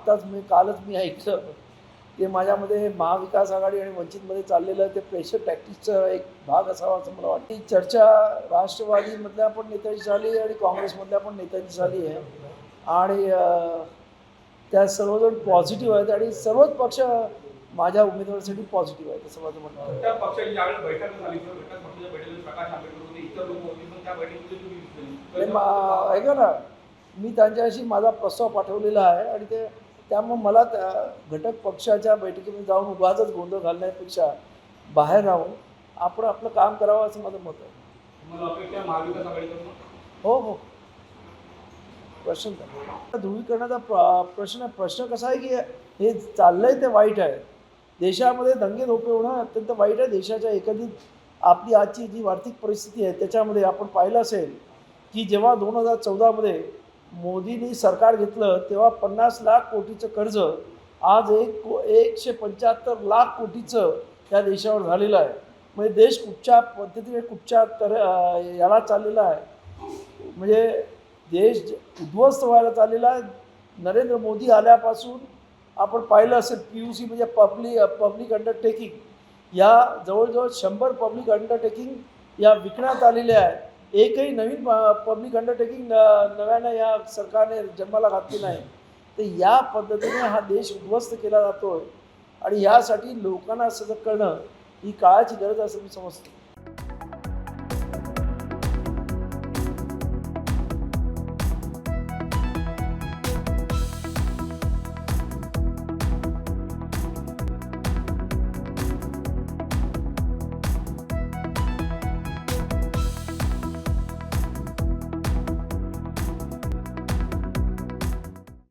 आताच मी कालच मी ऐकलं. ते माझ्यामध्ये महाविकास आघाडी आणि वंचितमध्ये चाललेलं ते प्रेशर टॅक्टिक्सचा एक भाग असावा असं मला वाटतं. ही चर्चा राष्ट्रवादीमधल्या पण नेत्यांची झाली आणि काँग्रेसमधल्या पण नेत्यांची झाली आहे. आणि त्या सर्वजण पॉझिटिव्ह आहेत आणि सर्वच पक्ष माझ्या उमेदवारीसाठी पॉझिटिव्ह आहेत असं माझं म्हणणं ऐका ना. मी त्यांच्याशी माझा प्रस्ताव पाठवलेला आहे आणि ते त्यामुळे मला त्या घटक पक्षाच्या बैठकीमध्ये जाऊन उगाचच गोंधळ घालण्यापेक्षा बाहेर राहून आपण आपलं काम करावं असं माझं मत आहे. हो हो. प्रश्न? ध्रुवीकरणाचा प्र प्रश्न प्रश्न कसा आहे की हे चाललंय ते वाईट आहे. देशामध्ये दंगे धोपे होणं अत्यंत वाईट आहे. देशाच्या एकंदरीत आपली आजची जी आर्थिक परिस्थिती आहे त्याच्यामध्ये आपण पाहिलं असेल की जेव्हा दोन हजार चौदामध्ये मोदींनी सरकार घेतलं तेव्हा पन्नास लाख कोटीचं कर्ज आज एक को एकशे पंच्याहत्तर लाख कोटीचं त्या देशावर झालेलं आहे. म्हणजे देश कुठच्या पद्धतीने कुठच्या तर याला चाललेला आहे? म्हणजे देश उद्ध्वस्त व्हायला चाललेला आहे. नरेंद्र मोदी आल्यापासून आपण पाहिलं असेल पी यू सी म्हणजे पब्लिक पब्लिक अंडरटेकिंग. या जवळजवळ शंभर पब्लिक अंडरटेकिंग या विकण्यात आलेल्या आहे एकही नवीन पब्लिक अंडरटेकिंग नव्यानं या सरकारने जन्माला घातली नाही. तर या पद्धतीने हा देश उद्ध्वस्त केला जातो आहे आणि यासाठी लोकांना सजग करणं ही काळाची गरज असं मी समजतो.